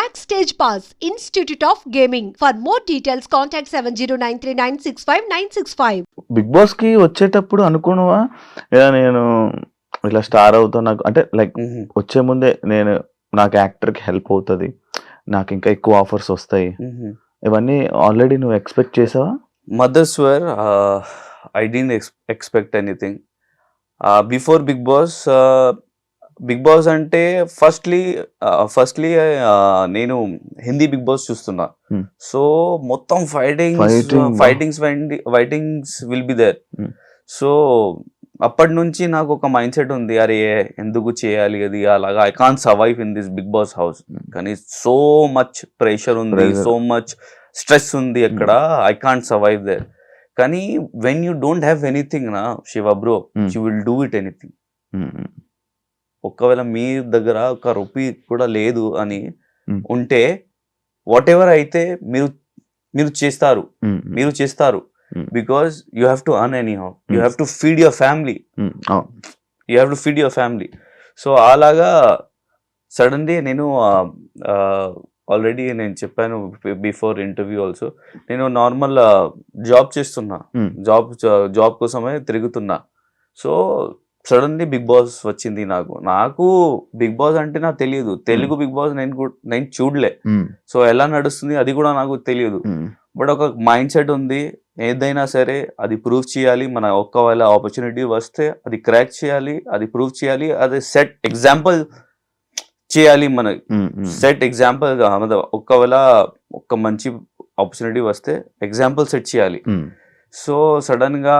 Backstage Pass, Institute of Gaming. For more details, contact 709396596. Bigg బాస్కి వచ్చేటప్పుడు అనుకున్నావా ఇలా నేను ఇలా స్టార్ అవుతా నాకు అంటే లైక్ మ్మ్. వచ్చే ముందే నేను నాకు యాక్టర్కి హెల్ప్ అవుతుంది నాకు ఇంకా ఎక్కువ ఆఫర్స్ వస్తాయి. ఇవన్నీ ఆల్రెడీ నువ్వు ఎక్స్పెక్ట్ చేసావా mothers where I didn't expect anything before Bigg Boss Bigg Boss అంటే ఫస్ట్లీ ఫస్ట్లీ నేను హిందీ బిగ్ బాస్ చూస్తున్నా Hmm. సో మొత్తం fightings wow. Fightings fightings will be there. So అప్పటి నుంచి నాకు ఒక మైండ్ సెట్ ఉంది అరే ఎందుకు చేయాలి అది అలాగా I can survive in this Bigg Boss house Hmm. కానీ సో మచ్ ప్రెషర్ ఉంది. సో మచ్ స్ట్రెస్ ఉంది అక్కడ ఐ కాంట్ సర్వైవ్ దేర్ కానీ when you don't have anything నా Shiva bro. You will do it anything. ఒకవేళ మీ దగ్గర ఒక రూపీ కూడా లేదు అని. ఉంటే వాట్ ఎవర్ అయితే మీరు మీరు చేస్తారు. మీరు చేస్తారు. Because you have to earn anyhow you. Have to feed your family. You have to feed your family so అలాగా సడన్లీ నేను ఆల్రెడీ నేను చెప్పాను బిఫోర్ ఇంటర్వ్యూ ఆల్సో నేను నార్మల్ జాబ్ చేస్తున్నా. జాబ్ జాబ్ కోసమే తిరుగుతున్నా సో సడన్లీ బిగ్ బాస్ వచ్చింది నాకు. నాకు బిగ్ బాస్ అంటే నాకు తెలియదు. తెలుగు బిగ్ బాస్ నేను నేను చూడలే. సో ఎలా నడుస్తుంది అది కూడా నాకు తెలియదు. బట్ ఒక మైండ్ సెట్ ఉంది. ఏదైనా సరే అది ప్రూవ్ చేయాలి. మన ఒక్కవేళ ఆపర్చునిటీ వస్తే అది క్రాక్ చేయాలి అది ప్రూవ్ చేయాలి అది సెట్ ఎగ్జాంపుల్ చేయాలి మన. సెట్ ఎగ్జాంపుల్ ఒకవేళ ఒక మంచి ఆపర్చునిటీ వస్తే ఎగ్జాంపుల్ సెట్ చేయాలి. సో సడన్గా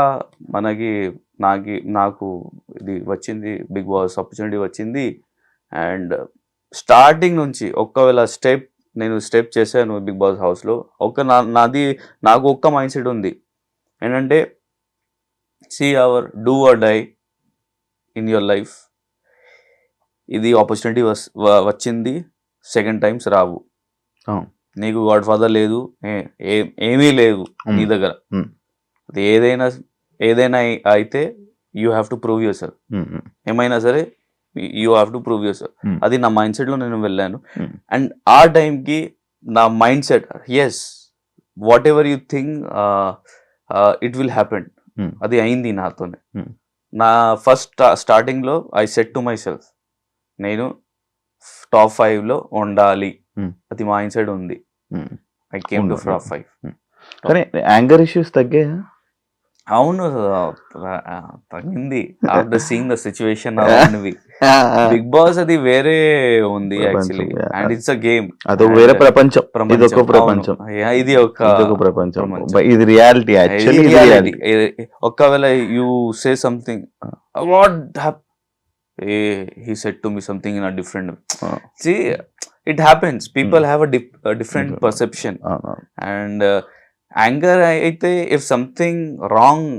మనకి నాకు నాకు ఇది వచ్చింది బిగ్ బాస్ ఆపర్చునిటీ వచ్చింది అండ్ స్టార్టింగ్ నుంచి ఒకవేళ స్టెప్ నేను స్టెప్ చేశాను బిగ్ బాస్ హౌస్లో ఒక నా నాది నాకు ఒక్క మైండ్ సెట్ ఉంది ఏంటంటే see our do or die in your life ఇది ఆపర్చునిటీ వచ్చింది సెకండ్ టైమ్స్ రావు. నీకు గాడ్ ఫాదర్ లేదు ఏమీ లేదు నీ. దగ్గర. అది ఏదైనా ఏదైనా అయి- అయితే you have to prove yourself. ఏమైనా సరే you have to prove yourself Hmm. అది నా మైండ్ సెట్లో నేను వెళ్ళాను Hmm. అండ్ ఆ టైంకి నా mind set as whatever you think it will happen Hmm. అది అయింది నాతోనే Hmm. నా ఫస్ట్ స్టార్టింగ్లో I set to myself నేను టాప్ ఫైవ్లో ఉండాలి Hmm. అది మైండ్ సెట్ ఉంది. I came to. Top five కానీ యాంగర్ ఇష్యూస్ తగ్గాయా అవును తగ్గింది. After seeing the situation Bigg Boss అది వేరే ఉంది actually. And it's a game అదొక వేరే ప్రపంచం. ఇది ఒక ప్రపంచం. ఇది ఒక ప్రపంచం. ఇది రియాలిటీ యాక్చువల్లీ. రియాలిటీ ఏ- ఒకవేళ you say something what he said to me something in a different. See it happens people have a different. Perception and anger అయితే if something wrong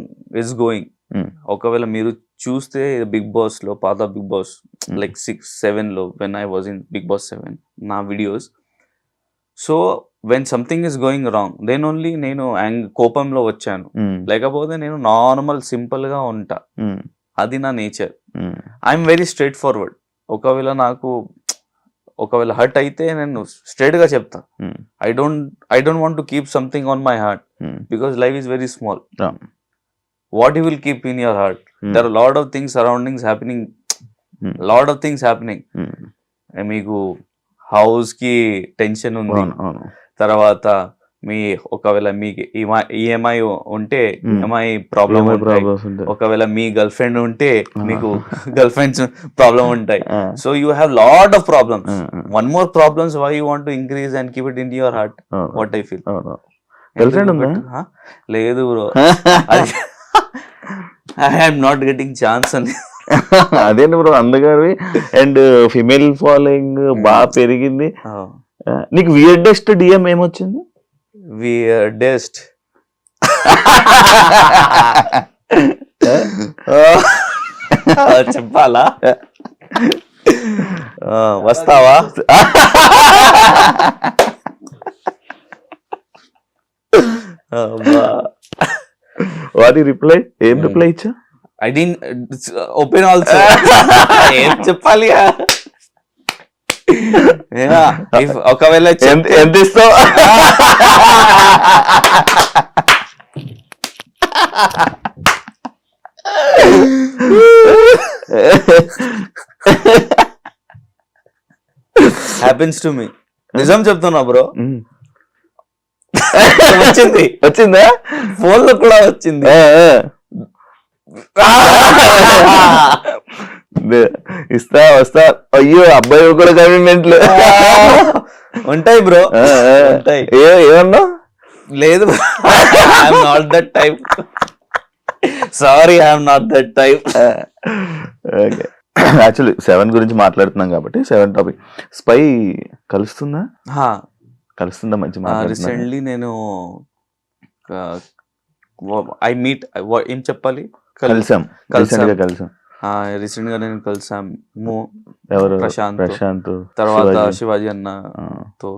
is going Hmm. ఒకవేళ మీరు చూస్తే బిగ్ బాస్లో పాత big Boss Hmm. Like six సెవెన్లో when I was in Bigg Boss seven నా videos so when something is going wrong then only నేను కోపంలో వచ్చాను. లేకపోతే నేను నార్మల్ సింపుల్గా ఉంటా. అది నా nature I'm very straightforward ఒకవేళ నాకు ఒకవేళ హర్ట్ అయితే నేను స్ట్రైట్గా చెప్తా. I don't I don't want to keep something on my heart because life is very small. What you will keep in your heart there lot of things surroundings happening. Lot of things happening మీకు హౌస్కి tension ఉంది. తర్వాత మీ ఒకవేళ మీకు EMI ఉంటే Hmm. EMI problem ఉంటాయి problems ఉంటాయి ఒకవేళ మీ గర్ల్ ఫ్రెండ్ ఉంటే. మీకు గర్ల్ ఫ్రెండ్స్ ప్రాబ్లం ఉంటాయి. So you have lot of problems. One more problems why you want increase and keep it in your heart. What I feel. Girlfriend ఉందా? లేదు bro I'm not getting chance అని అదేంటి bro అందగారివి and female following బాగా పెరిగింది Oh. నీకు weirdest DM ఏమొచ్చింది డెస్ట్ చెప్పాలా? ఆ, వస్తావా? వాటి రిప్లై ఏం రిప్లై ఇచ్చా? ఐ డీన్ ఓపెన్ ఆల్సో ఏం చెప్పాలి ఒకవేళ ఎంత ఇస్తావు? హ్యాపెన్స్ టు మీ నిజం చెప్తున్నా బ్రో. వచ్చింది. వచ్చిందా? ఫోన్లో కూడా వచ్చింది. ఇస్తా వస్తా. అయ్యో అబ్బాయి కూడా కమిట్మెంట్లు. ఉంటాయి బ్రో. ఉంటాయి. ఏమన్నా లేదు I'm not that type sorry I'm not that type okay. Actually seven గురించి మాట్లాడుతున్నాం కాబట్టి సెవెన్ టాపిక్ స్పై కలుస్తుందా? కలుస్తుందా మంచి రీసెంట్లీ నేను ఐ మీట్ ఏం చెప్పాలి? కలిసాం. కలిసాం. కలిసాం. రీసెంట్గా నేను కలిసాము ఎవరు ప్రశాంత్. ప్రశాంత్ తర్వాత శివాజీ. అన్న తో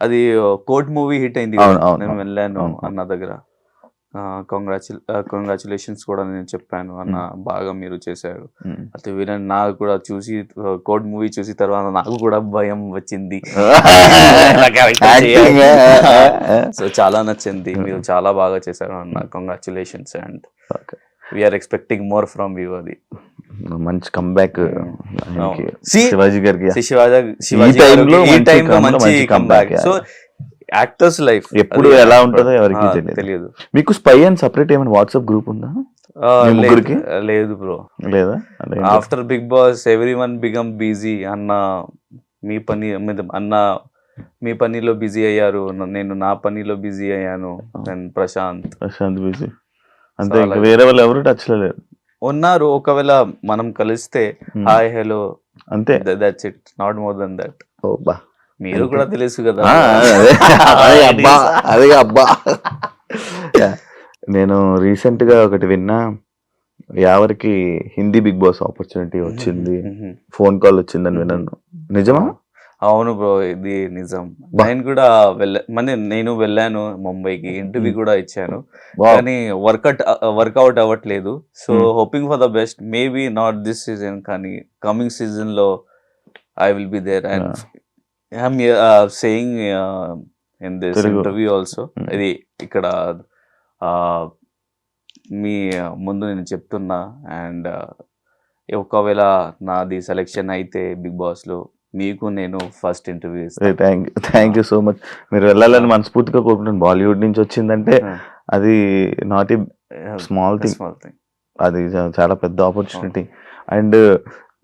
అది కోర్ట్ మూవీ హిట్ అయింది నేను. వెళ్ళాను. అన్న దగ్గర కంగ్రాచుల్ కంగ్రాచులేషన్స్ కూడా నేను చెప్పాను అన్న బాగా మీరు చేశారు. అయితే వీళ్ళని నాకు కూడా చూసి కోడ్ మూవీ చూసి తర్వాత నాకు కూడా భయం వచ్చింది. సో చాలా నచ్చింది మీరు చాలా బాగా చేశారు అన్న congratulations and. We're expecting more from you అది మంచి కంబ్యాక్ శివాజీ గారికి శివాజీ శివాజీ ఈ మంచి కంబ్యాక్ సో యాక్టర్స్ లైఫ్ ఎప్పుడు ఎలా ఉంటుందో ఎవరికి తెలియదు. మీకు స్పై అని సపరేట్ ఏమైనా వాట్సాప్ గ్రూప్ ఉందా? లేదు- ముగ్గురికి? లేదు బ్రో లేదా? After Bigg Boss everyone become busy అన్న మీ పని మీద అన్న మీ పనిలో బిజీ అయ్యారు. నేను నా పనిలో బిజీ అయ్యాను. నేను ప్రశాంత్ ప్రశాంత్ బిజీ అంతే వేరే వాళ్ళు ఎవరు టచ్లో లేరు. ఉన్నారు. ఒకవేళ మనం కలిస్తే Hmm. Hi hello. అంతే. That's it not more then that ఓ బా మీరు కూడా తెలుసు కదా. అదే అబ్బా అదే అబ్బా. నేను రీసెంట్గా ఒకటి విన్నా. యావరికి హిందీ బిగ్ బాస్ ఆపర్చునిటీ వచ్చింది. Mhm. ఫోన్ కాల్ వచ్చిందని విన్నాను. నిజమా? అవును బ్రో ఇది నిజం. నేను కూడా వెళ్ళా మన నేను వెళ్ళాను ముంబైకి ఇంటర్వ్యూ కూడా ఇచ్చాను. కానీ వర్కౌట్ వర్కౌట్ అవ్వట్లేదు so. Hoping for the best maybe not this season కానీ కమింగ్ సీజన్లో I will be there and I'm saying in this. Interview also. ఇది ఇక్కడ మీ ముందు నేను చెప్తున్నా అండ్ ఒకవేళ నాది సెలెక్షన్ అయితే బిగ్ బాస్లో మీకు నేను first interview thank thank you so much మీరు వెళ్ళాలని మనస్ఫూర్తిగా కోరుకుంటున్నాను. బాలీవుడ్ నుంచి వచ్చిందంటే అది not a small thing small thing అది చాలా పెద్ద ఆపర్చునిటీ అండ్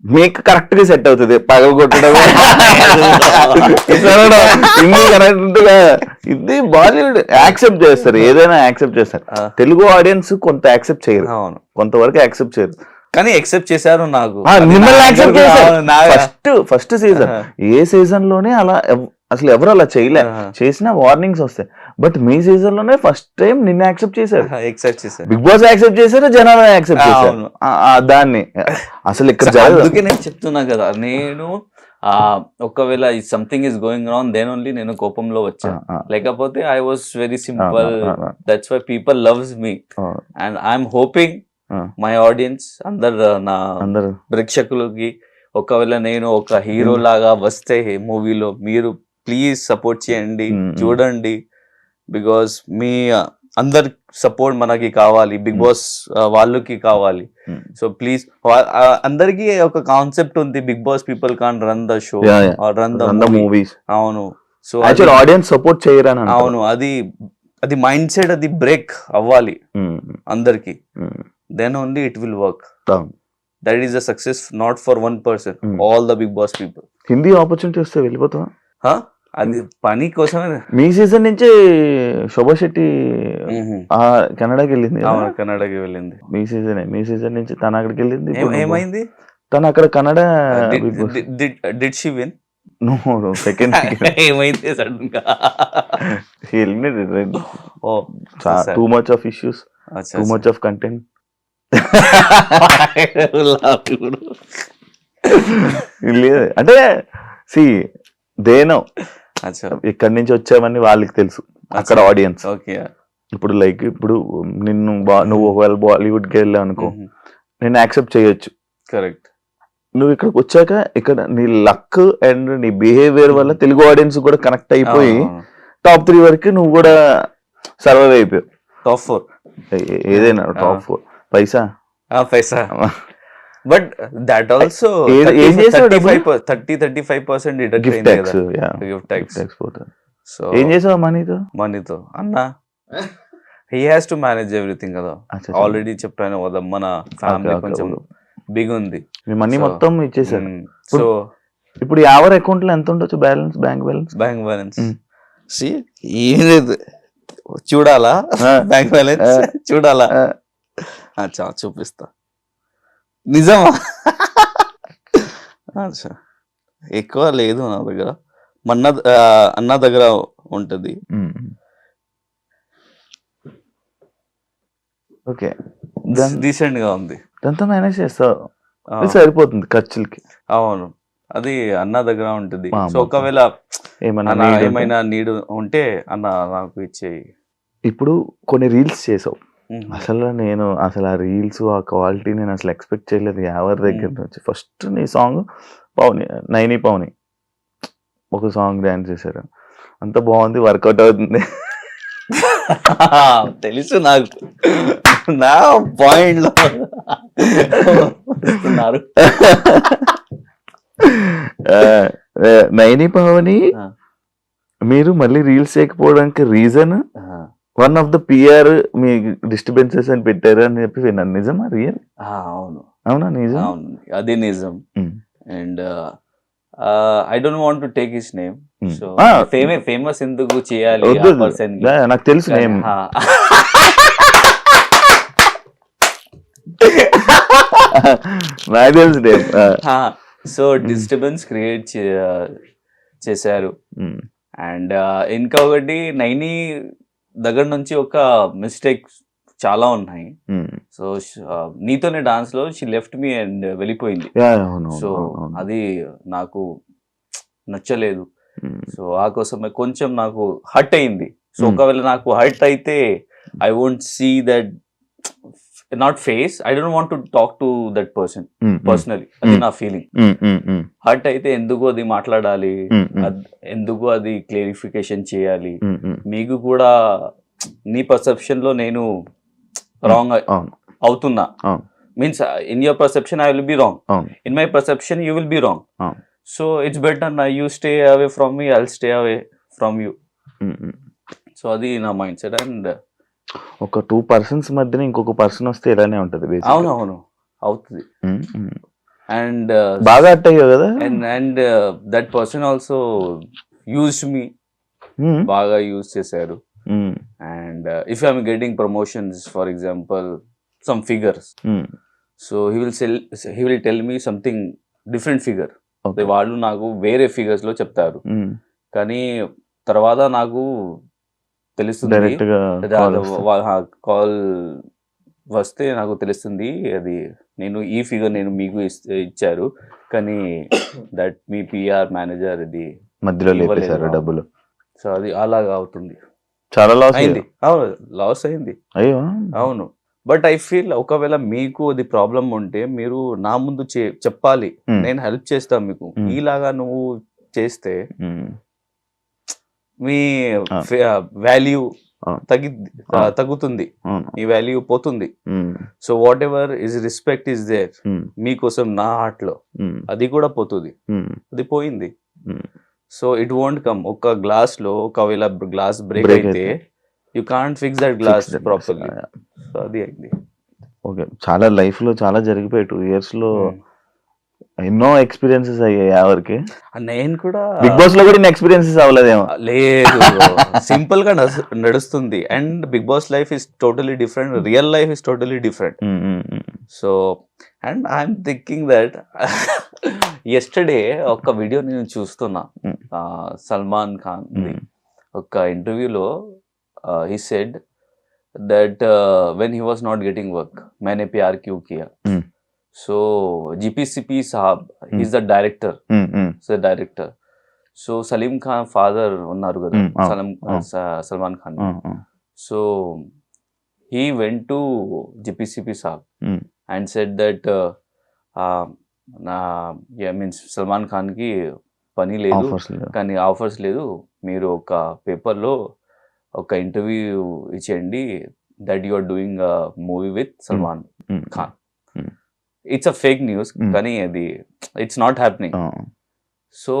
మీకు కరెక్ట్గా సెట్ అవుతుంది. పగ కొట్టడం. ఇన్ని? ఇది బాలీవుడ్ యాక్సెప్ట్ చేస్తారు. ఏదైనా యాక్సెప్ట్ చేస్తారు. తెలుగు ఆడియన్స్ కొంత యాక్సెప్ట్ చేయరు. అవును. కొంతవరకు యాక్సెప్ట్ చేయరు. కానీ ఎక్సెప్ట్ చేశారు నాకు. మిమ్మల్ని యాక్సెప్ట్ చేశారు. First first season. ఏ సీజన్లోనే అలా అసలు ఎవరు అలా చేయలే. చేసిన వార్నింగ్స్ వస్తాయి. బట్ మీ సీజన్లోనే ఫస్ట్ టైం నిన్న యాక్సెప్ట్ చేశారు. ఎక్సెప్ట్ చేశారు. బిగ్ బాస్ యాక్సెప్ట్ చేశారు జనాలు యాక్సెప్ట్ చేశారు. దాన్ని. అసలు ఇక్కడ అందుకే నేను చెప్తున్నా కదా నేను ఒకవేళ something is going wrong then only నేను కోపంలో ఆ, వచ్చా. ఆ, లేకపోతే I was very simple that's why people loves me and I'm hoping. My audience అందరు నా అందరూ. ప్రేక్షకులకి ఒకవేళ నేను ఒక హీరో లాగా వస్తే మూవీలో మీరు ప్లీజ్ సపోర్ట్ చేయండి. చూడండి. బికాస్ మీ అందరి సపోర్ట్ మనకి కావాలి బిగ్ బాస్ వాళ్ళకి కావాలి. సో ప్లీజ్ అందరికి ఒక కాన్సెప్ట్ ఉంది Bigg Boss people can run the show. Run the movies అవును. సో ఆడియన్స్ సపోర్ట్ చేయరని అంటారు. అవును అది అది మైండ్ సెట్ అది బ్రేక్ అవ్వాలి అందరికి. Then only it will work. That is the success not for one person. All the Bigg Boss people Hindi opportunity వస్తే వెళ్ళిపోతావా? అది పని కోసమే. మీ సీజన్ నుంచి శోభా శెట్టి మ్మ్. ఆ కెనడాకి వెళ్ళింది? అవును కన్నడకి వెళ్ళింది. మీ సీజన్ మీ సీజన్ నుంచి తను అక్కడికి వెళ్ళింది ఏమైంది? తను అక్కడ Kannada did she win second ఏమైంది సడన్గా? Too much of issues too. Much of content. లేదు. అంటే సి దేనో. ఇక్కడి నుంచి వచ్చామని వాళ్ళకి తెలుసు. అక్కడ ఆడియన్స్ ఓకే. ఇప్పుడు లైక్ ఇప్పుడు నిన్ను నువ్వు ఒకవేళ బాలీవుడ్కి వెళ్ళావు అనుకో నేను యాక్సెప్ట్ చేయొచ్చు. కరెక్ట్. నువ్వు ఇక్కడికి వచ్చాక ఇక్కడ నీ లక్ అండ్ నీ బిహేవియర్ వల్ల తెలుగు ఆడియన్స్ కూడా కనెక్ట్ అయిపోయి టాప్ త్రీ వరకు నువ్వు కూడా సర్వైవ్ అయిపోయావు. Top four. ఏదైనా టాప్ ఫోర్. పైసా? పైసా. బట్ దట్ ఆల్సో ఏ- చేసావు thirty? Thirty five percent gift tax gift tax so ఏం చేసావు మనీతో? మనీతో. అన్న he has to manage everything కదా. ఆల్రెడీ చెప్పాను కదా మన ఫ్యామిలీ కొంచెం. బిగ్ ఉంది మీ మనీ మొత్తం ఇచ్చేసారు. సో ఇప్పుడు యావర్ అకౌంట్లో ఎంత ఉండొచ్చు? Balance bank balance bank balance. See ఏం లేదు. చూడాలా. Bank balance. చూడాలా? అచ్చా చూపిస్తా. నిజమా? అచ్చా. ఎక్కువ లేదు నా దగ్గర. మన్న అన్న దగ్గర ఉంటది. ఓకే. డీసెంట్గా ఉంది. దాంతో మేనేజ్ చేస్తావు. సరిపోతుంది ఖర్చులకి. అవును. అది అన్న దగ్గర ఉంటుంది. సో ఒకవేళ. ఏమైనా నీడు ఉంటే అన్న నాకు ఇచ్చేయి. ఇప్పుడు కొన్ని రీల్స్ చేసావు. అసలు నేను అసలు ఆ రీల్స్ ఆ క్వాలిటీ నేను అసలు ఎక్స్పెక్ట్ చేయలేదు. ఎవరి దగ్గర నుంచి. ఫస్ట్ నీ సాంగ్ పౌని నైని పౌని ఒక సాంగ్ డాన్స్ చేశారు. అంత బాగుంది వర్కౌట్ అవుతుంది. తెలుసు నాకు. నా పాయింట్లో. నైని పవని. మీరు మళ్ళీ reels చేయకపోవడానికి reason one of the PR me disturbances అని పెట్టారు అని చెప్పి విన్నాను. నిజమా? రియల్ అవును. అవునా? నిజం? అవును. అది నిజం. And I don't want to take his name. So ఆ, ఫేమస్ ఎందుకు చేయాలి నాకు తెలుసు నేమ్. నాకు తెలుసు నేమ్. సో డిస్టర్బెన్స్ క్రియేట్ చేశారు. అండ్ ఇంకా ఒకటి నైని దగ్గర నుంచి ఒక మిస్టేక్ చాలా ఉన్నాయి. సో నీతోనే డాన్స్లో షీ లెఫ్ట్ మీ అండ్ వెళ్ళిపోయింది. సో. అది నాకు నచ్చలేదు. సో ఆ కోసమే కొంచెం నాకు హర్ట్ అయింది. So Hmm. ఒకవేళ నాకు హర్ట్ అయితే I won't see that not face I don't want to talk to that person personally అది. నా ఫీలింగ్ హర్ట్ అయితే ఎందుకు అది మాట్లాడాలి? ఉమ్, అద్- ఎందుకు అది క్లారిఫికేషన్ చేయాలి? ఉమ్. మీకు కూడా నీ పర్సెప్షన్లో నేను రాంగ్ అవుతున్నా. Means in your perception I will be wrong in my perception you will be wrong. So it's better నా you stay away from me I'll stay away from you. So అది నా mind set and ఒక two persons మధ్యన ఇంకొక person వస్తే ఇలానే ఉంటది. అవును అవును అవుతుంది ఉమ్, ఉమ్. అండ్ బాగా అట్ అయ్యావు కదా and and that person also use me బాగా యూజ్ చేశారు and if I'm getting promotions for example some figures. So he will sell he will tell me something different figure. వాళ్ళు నాకు వేరే ఫిగర్స్లో చెప్తారు ఉమ్. కానీ తర్వాత నాకు తెలుస్తుంది. కాల్ వస్తే. నాకు తెలుస్తుంది అది. నేను ఈ ఫిగర్ నేను మీకు ఇచ్చారు. కానీ దట్ మీ పిఆర్ మేనేజర్ ఇది మధ్యలో. లేపేశారు డబ్బులు. సో అది అలాగా అవుతుంది. చాలా లాస్ అయింది. అవును లాస్ అయింది. అయ్యో. అవును. బట్ ఐ ఫీల్ ఒకవేళ మీకు అది ప్రాబ్లం ఉంటే మీరు నా ముందు చెప్పాలి. నేను హెల్ప్ చేస్తాను మీకు. ఈలాగా నువ్వు చేస్తే మీ. వాల్యూ. తగ్గి. తగ్గుతుంది మీ వాల్యూ పోతుంది so whatever is respect is there మీకోసం నా హార్ట్లో అది కూడా పోతుంది అది పోయింది. సో ఇట్ వోంట్ కమ్ ఒక గ్లాస్లో ఒకవేళ గ్లాస్ బ్రేక్ అయితే. You can't fix that glass properly. So అది అయింది ఓకే చాలా లైఫ్లో చాలా జరిగిపోయాయి టూ ఇయర్స్లో. ఎన్నో ఎక్స్పీరియన్సెస్ అయ్యాయి ఎవరికి నేను కూడా బిగ్ బాస్లో కూడా నేను ఎక్స్పీరియన్సెస్ అవ్వలేదేమో. లేదు. సింపుల్గా నడుస్తుంది. And Bigg Boss life is totally different real life is totally different so and I'm thinking that yesterday ఒక వీడియో నేను చూస్తున్నా. సల్మాన్ ఖాన్ ఒక ఇంటర్వ్యూలో he said that when he was not getting work Maine Pyar Kyun Kiya so GPCP Saab is the director um, director so Salim Khan father ఉన్నారు కదా. సలం Salman Khan so he went to జిపిసిపి సాబ్. And said that నా means Salman ఖాన్కి పని లేదు. కానీ offers లేదు. మీరు ఒక పేపర్లో ఒక ఇంటర్వ్యూ ఇచ్చేయండి. That you are doing movie with Salman Khan. It's a fake news. కానీ అది ఇట్స్ నాట్ హ్యాపెనింగ్ సో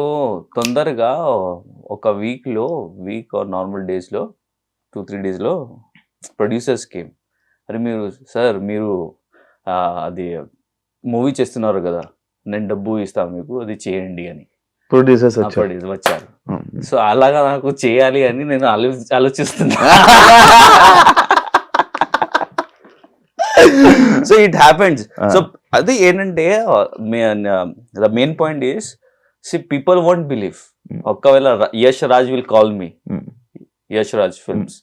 తొందరగా ఒక వీక్లో వీక్ ఆర్ నార్మల్ డేస్లో టూ త్రీ డేస్లో ప్రొడ్యూసర్స్ కేమ్ అరే మీరు సార్ మీరు అది మూవీ చేస్తున్నారు కదా నేను డబ్బు ఇస్తాను మీకు అది చేయండి అని. ప్రొడ్యూసర్స్ వచ్చారు. సో అలాగా నాకు చేయాలి అని నేను ఆలో ఆలోచిస్తున్నా. So it happens Ah. So అది ఏంటంటే the main point is see people won't believe. ఒకవేళ Yash Raj will call me Yash Raj films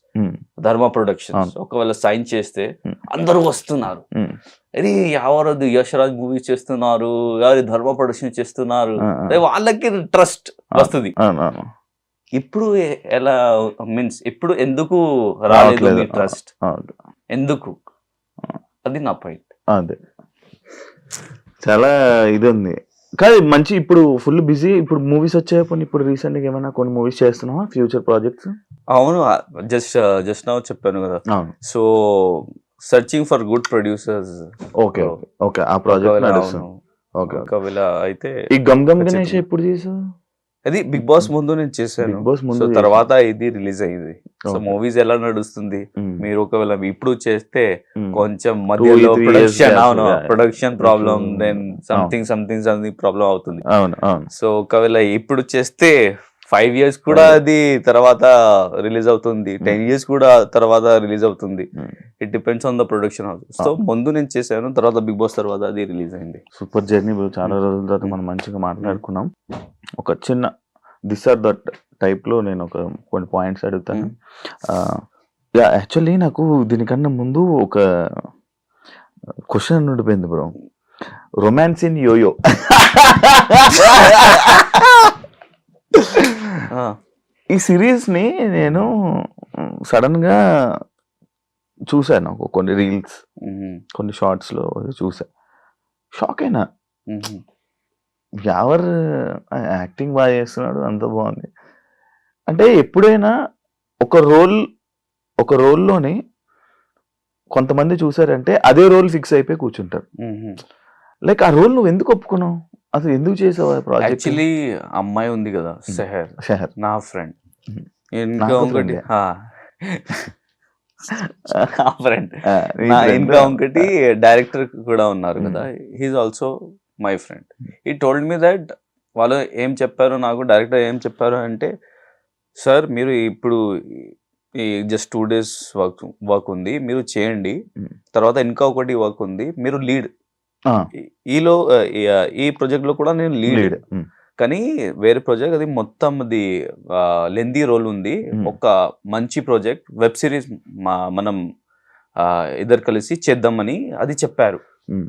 Dharma productions. ఒకవేళ సైన్ చేస్తే Mm. అందరూ వస్తున్నారు. ఉమ్, అది ఎవరది యష్ రాజ్ మూవీ చేస్తున్నారు? ఎవరి ధర్మ ప్రొడక్షన్ చేస్తున్నారు? వాళ్ళకి ట్రస్ట్ వస్తుంది. అవును, అవును. ఇప్పుడు ఎలా మీన్స్ ఇప్పుడు ఎందుకు రాలేదు ట్రస్ట్. ఎందుకు? అది నా పాయింట్ అదే. చాలా ఇది ఉంది కానీ మంచి ఇప్పుడు ఫుల్ బిజీ ఇప్పుడు మూవీస్ వచ్చాయి? ఇప్పుడు రీసెంట్గా ఏమైనా కొన్ని మూవీస్ చేస్తున్నావా? ఫ్యూచర్ ప్రాజెక్ట్స్ అవును జస్ట్ జస్ట్ నౌ చెప్పాను కదా. So searching for good producers okay okay. ఆ ప్రాజెక్ట్ ఓకే. ఒకవేళ అయితే ఈ గమ్ గమ్ గణేష్. ఎప్పుడు చేసావు? అది బిగ్ బాస్ ముందు నేను చేశాను బిగ్ బాస్ ముందు. తర్వాత ఇది రిలీజ్ అయింది సో. మూవీస్ ఎలా నడుస్తుంది మీరు ఒకవేళ ఇప్పుడు చేస్తే. కొంచెం మధ్యలో ప్రొడక్షన్ అవును. Production problem. Then something something something problem అవుతుంది సో ఒకవేళ ఇప్పుడు చేస్తే ఫైవ్ ఇయర్స్ కూడా. అది తర్వాత రిలీజ్ అవుతుంది టెన్ ఇయర్స్ కూడా తర్వాత రిలీజ్ అవుతుంది. It depends on the production house so. ముందు నేను చేశాను తర్వాత బిగ్ బాస్ తర్వాత అది రిలీజ్ అయింది సూపర్ జర్నీ చాలా Mm. రోజుల తర్వాత. మనం మంచిగా మాట్లాడుకున్నాం ఒక చిన్న దిస్ ఆర్ దట్ టైప్లో నేను ఒక కొన్ని పాయింట్స్ అడుగుతాను యా యాక్చువల్లీ నాకు దీనికన్నా ముందు ఒక క్వశ్చన్ ఉండిపోయింది బ్రో రొమాన్స్ ఇన్ యోయో. ఈ సిరీస్ని నేను సడన్గా చూసాను ఒక కొన్ని రీల్స్. కొన్ని షార్ట్స్లో చూసా షాక్ అయినా. ఎవరు యాక్టింగ్ బాగా చేస్తున్నాడు అంత బాగుంది అంటే ఎప్పుడైనా ఒక రోల్ ఒక రోల్లోని కొంతమంది చూసారంటే అదే రోల్ ఫిక్స్ అయిపోయి కూర్చుంటారు. లైక్ ఆ రోల్ నువ్వు ఎందుకు ఒప్పుకున్నావు అసలు ఎందుకు చేసావు ప్రాజెక్ట్ యాక్చువల్లీ అమ్మాయి ఉంది కదా సెహర్ షహర్ నా ఫ్రెండ్ Mhm. ఇంకా friend. ఆ. ఫ్రెండ్ నా ఇంకా ఇంకోటి డైరెక్టర్ కూడా ఉన్నారు Hmm. కదా he's also my friend he told me that వాళ్ళు ఏం చెప్పారు నాకు డైరెక్టర్ ఏం చెప్పారు అంటే సార్ మీరు ఇప్పుడు ఈ just two days work work ఉంది మీరు చేయండి. Hmm. తర్వాత ఇంకా ఒకటి వర్క్ ఉంది మీరు లీడ్ ఈలో ఈ- ప్రాజెక్ట్లో కూడా నేను లీడ్ కానీ వేరే ప్రాజెక్ట్ అది మొత్తం అది లెందీ రోల్ ఉంది. ఒక మంచి ప్రాజెక్ట్ వెబ్ సిరీస్ మనం ఇద్దరు కలిసి చేద్దామని అది చెప్పారు.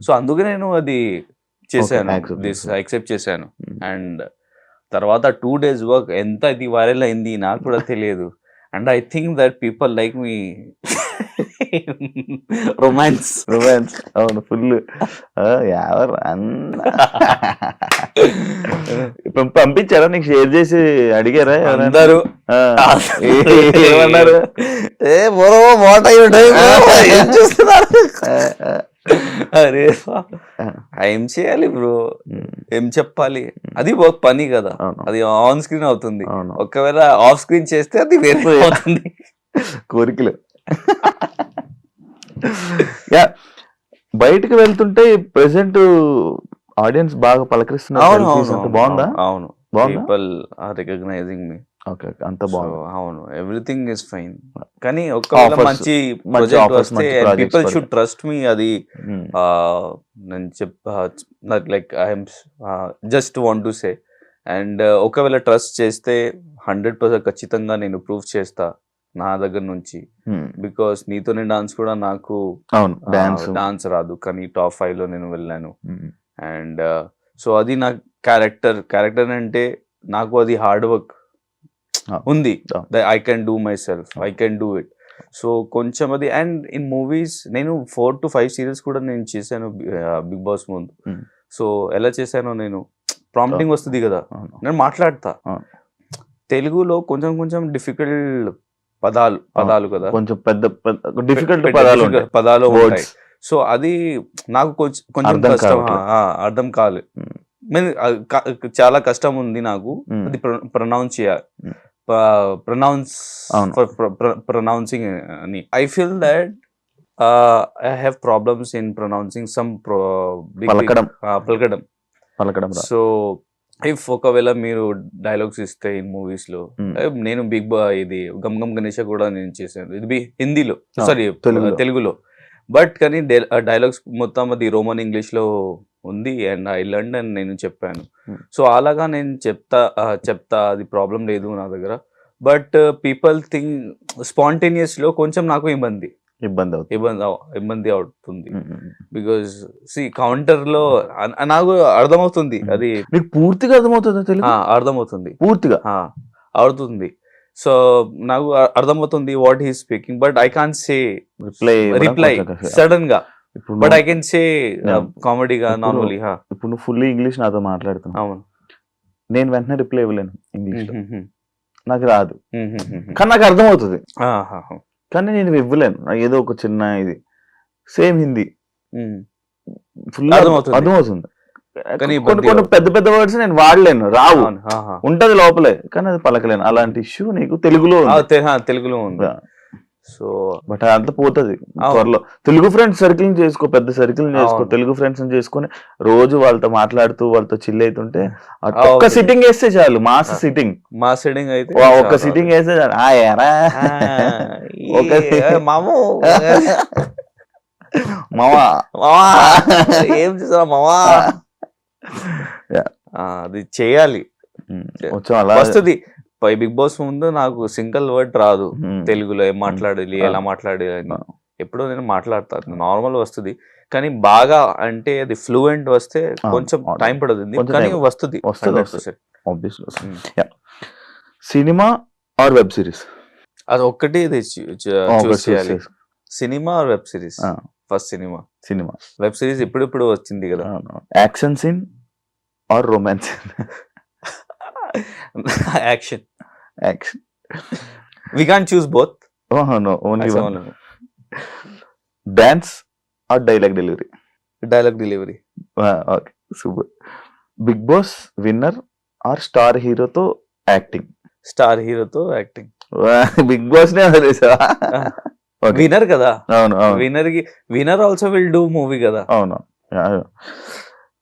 సో అందుకే నేను అది చేశాను. దిస్. యాక్సెప్ట్ చేశాను. అండ్ తర్వాత టూ డేస్ వర్క్ ఎంత ఇది వైరల్ అయింది నాకు కూడా తెలియదు. And I think that people like me romance romance అవును ఫుల్ ఎవరు? అన్న. ఇప్పుడు పంపించారా? నీకు షేర్ చేసి అడిగారా? అందరూ. ఏమన్నారు? ఏ వాట్ అయ్యి ఉంటాయి ఏం చూస్తున్నారు? అరే. ఏం చేయాలి బ్రో? ఏం చెప్పాలి? అది ఒక పని కదా. అవును. అది ఆన్ స్క్రీన్ అవుతుంది. అవును. ఒకవేళ ఆఫ్ స్క్రీన్ చేస్తే అది వేరే అవుతుంది. కోరికలు. యా బయటకు వెళ్తుంటే ప్రెసెంట్ ఆడియన్స్ బాగా పలకరిస్తున్నారు. బాగుందా? అవును people are recognizing me okay అంత బాగుంది. అవును ఎవ్రీథింగ్ ఇస్ ఫైన్ కానీ Offers, మంచి ప్రాజెక్ట్ వస్తే పీపుల్. షుడ్ ట్రస్ట్ మీ అది ఆ, నేను చెప్ like I'm just want to say and ఒకవేళ ట్రస్ట్ చేస్తే హండ్రెడ్ పర్సెంట్ ఖచ్చితంగా నేను ప్రూవ్ చేస్తా. నా దగ్గర నుంచి. బికాస్ నీతోనే డాన్స్ కూడా నాకు డాన్స్ డాన్స్ రాదు. కానీ టాప్ ఫైవ్లో నేను వెళ్ళాను. అండ్ సో అది నా క్యారెక్టర్ క్యారెక్టర్ అంటే నాకు అది హార్డ్ వర్క్. ఉంది. I can do myself I can do it so కొంచెం అది అండ్ ఇన్ మూవీస్ నేను ఫోర్ టు ఫైవ్ సీరియల్స్ కూడా నేను చేశాను బిగ్ బాస్ ముందు. సో ఎలా చేశానో నేను ప్రాంప్టింగ్ వస్తుంది కదా. నేను మాట్లాడతా. తెలుగులో కొంచెం కొంచెం డిఫికల్ట్ పదాలు పదాలు కదా. కొంచెం పెద్ద డిఫికల్ట్ పదాలు పదాలు వర్డ్స్ సో అది నాకు కొంచెం అర్థం కష్టం. కాలేదు Hmm. చాలా కష్టం ఉంది నాకు. Hmm. అది ప్రొనౌన్స్ చేయాలి. Hmm. ప్రొనౌన్స్ అవును. ప్రొనౌన్సింగ్ అని. I feel that I have problems in pronouncing some పలకడం. పలకడం. సో ఇఫ్ ఒకవేళ మీరు డైలాగ్స్ ఇస్తే ఇన్ మూవీస్లో Hmm. ఏ, నేను బిగ్ బా ఇది గమ్ గమ్ గణేష కూడా నేను చేశాను ఇది హిందీలో సారీ తెలుగులో. బట్ కానీ డైలాగ్స్ మొత్తం అది రోమన్ ఇంగ్లీష్లో ఉంది అండ్ ఐ లర్న్ అని నేను చెప్పాను Hmm. సో అలాగా నేను చెప్తా చెప్తా అది ప్రాబ్లం లేదు నా దగ్గర బట్ పీపుల్ థింగ్ స్పాంటేనియస్లో కొంచెం నాకు ఇబ్బంది ఇబ్బంది అవుతుంది. ఇబ్బంది ఇబ్బంది అవుతుంది. బికాజ్ సి కౌంటర్లో నాకు అర్థమవుతుంది. అది నీకు పూర్తిగా అర్థమవుతుందా తెలుగు? అర్థమవుతుంది. పూర్తిగా? అవుతుంది. సో నాకు అర్థమవుతుంది what he speaking but I can say reply reply సడన్గా ఇప్పుడు బట్ ఐ కెన్ సే. కామెడీగా నార్మలీ ఇప్పుడు నువ్వు ఫుల్లీ ఇంగ్లీష్ నాతో మాట్లాడుతున్నావు. అవును. నేను వెంటనే రిప్లై ఇవ్వలేను ఇంగ్లీష్ నాకు రాదు. కానీ నాకు అర్థమవుతుంది. కానీ నేను ఇవ్వలేను. ఏదో ఒక చిన్న ఇది. సేమ్ హిందీ. ఫుల్ అర్థమవుతుంది. అర్థమవుతుంది కానీ కొన్ని కొన్ని పెద్ద పెద్ద వర్డ్స్ నేను వాడలేను. రావు. ఉంటది లోపలే. కానీ అది పలకలేను. అలాంటి ఇష్యూ నీకు తెలుగులో తెలుగులో ఉంది. సో బట్ అంతా పోతుంది. త్వరలో. తెలుగు ఫ్రెండ్స్ సర్కిల్ చేసుకో పెద్ద సర్కిల్ చేసుకో. తెలుగు ఫ్రెండ్స్ చేసుకొని రోజు వాళ్ళతో మాట్లాడుతూ వాళ్ళతో చిల్ అవుతుంటే ఒక్క. సిట్టింగ్ వేస్తే చాలు మాస్. సిట్టింగ్ మా సెట్టింగ్ అయితే ఒక్క సిట్టింగ్ వేస్తే చాలు. ఆ ఎరా. మాము. మావా. మావా. ఏం చేసావు మావా? అది చేయాలి. వస్తుంది. పై బిగ్ బాస్ ముందు నాకు సింగిల్ వర్డ్ రాదు. తెలుగులో ఏం మాట్లాడాలి. ఎలా మాట్లాడాలి అని. ఎప్పుడో నేను మాట్లాడతాను నార్మల్ వస్తుంది కానీ బాగా అంటే అది ఫ్లూయెంట్ వస్తే కొంచెం. టైం పడుతుంది కానీ. వస్తుంది వస్తుంది, 100%. Obviously. Um. Cinema or web series అది ఒక్కటి ఇది చేయాలి cinema web series. First cinema cinema web series ఇప్పుడు ఇప్పుడు వచ్చింది కదా action scene or romance action action we can choose both no only one dance or dialogue delivery dialogue delivery okay super Bigg Boss winner or star హీరోతో acting star హీరోతో acting Bigg Boss నే Okay. Winner కదా? అవును అవును. వినర్కి winner also will do movie కదా? అవును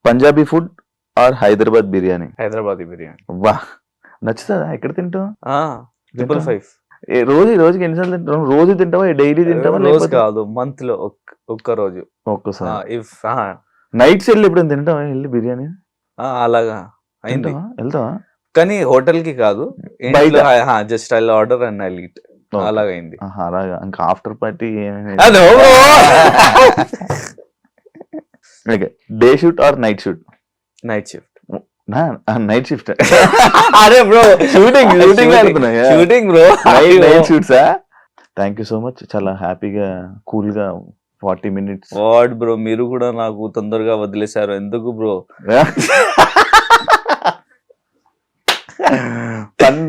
Punjabi food or Hyderabad biryani Hyderabad biryani వా నచ్చుతుందా? ఎక్కడ తింటావు? ట్రిపుల్. ఫైవ్ రోజు రోజుకి ఎన్నిసార్లు తింటావు? రోజు తింటావా? డైలీ తింటావా? రోజు కాదు మంత్లో ఒక్- ఒక్క రోజు. ఒక్కసారి. ఇఫ్ నైట్స్ వెళ్ళి ఎప్పుడైనా తింటావా? వెళ్ళి బిర్యానీ? అలాగా. అయింది. వెళ్తావా? కానీ హోటల్కి కాదు. Just I order and I lead Okay. అలాగా అయింది. ఆహా, అలాగా. ఇంకా after party day shoot or night shoot night shift night shift అరే bro shooting shooting shooting bro night షూట్సా thank you so much చాలా హ్యాపీగా కూల్గా ఫార్టీ మినిట్స్ వాడ్ బ్రో మీరు కూడా నాకు తొందరగా వదిలేశారు. ఎందుకు బ్రో ఫన్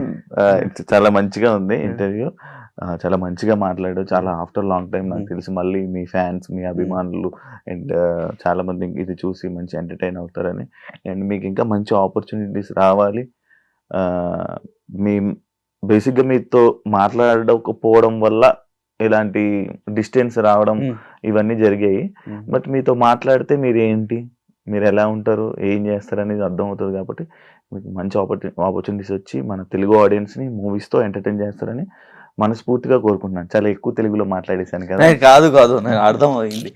చాలా మంచిగా ఉంది ఇంటర్వ్యూ చాలా మంచిగా మాట్లాడు చాలా ఆఫ్టర్ లాంగ్ టైం నాకు. తెలిసి మళ్ళీ మీ ఫ్యాన్స్ మీ అభిమానులు అండ్ చాలా మంది ఇది చూసి మంచి ఎంటర్టైన్ అవుతారని. అండ్ మీకు ఇంకా మంచి ఆపర్చునిటీస్ రావాలి. మీ బేసిక్గా మీతో మాట్లాడకపోవడం వల్ల ఇలాంటి డిస్టెన్స్ రావడం ఇవన్నీ జరిగాయి. బట్ మీతో మాట్లాడితే మీరు ఏంటి మీరు ఎలా ఉంటారు? ఏం చేస్తారు అనేది అర్థం అవుతుంది కాబట్టి మీకు మంచి ఆపర్చు ఆపర్చునిటీస్ వచ్చి మన తెలుగు ఆడియన్స్ని మూవీస్తో ఎంటర్టైన్ చేస్తారని మనస్ఫూర్తిగా కోరుకుంటున్నాను. చాలా ఎక్కువ తెలుగులో మాట్లాడేశాను కదా. కాదు కాదు నాకు అర్థం అయింది.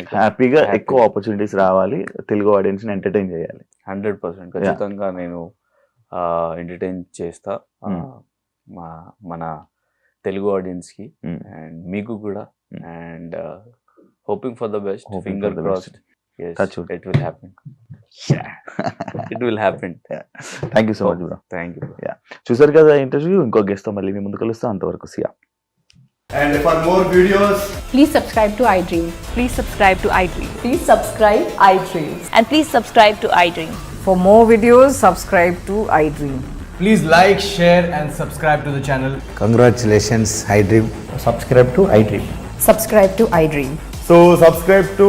Happy. హ్యాపీగా ఎక్కువ ఆపర్చునిటీస్ రావాలి. తెలుగు ఆడియన్స్ని ఎంటర్టైన్ చేయాలి. Hundred percent. ఖచ్చితంగా నేను ఎంటర్టైన్ చేస్తా. మా మన తెలుగు ఆడియన్స్కి. అండ్ మీకు కూడా. And hoping for the best finger crossed Touch wood. It will happen it will happen thank you so much bro thank you చూసారు కదా ఇంటర్వ్యూ ఇంకో గెస్ట్తో మళ్ళీ మీ ముందు కలుస్తాం అంతవరకు see ya And for more videos, Please subscribe to iDream. Please subscribe to iDream. Please subscribe iDreams. And please subscribe to iDream. For more videos, subscribe to iDream. please like, share, and subscribe to the channel. Congratulations, iDream. Subscribe to iDream. Subscribe to iDream. So, subscribe to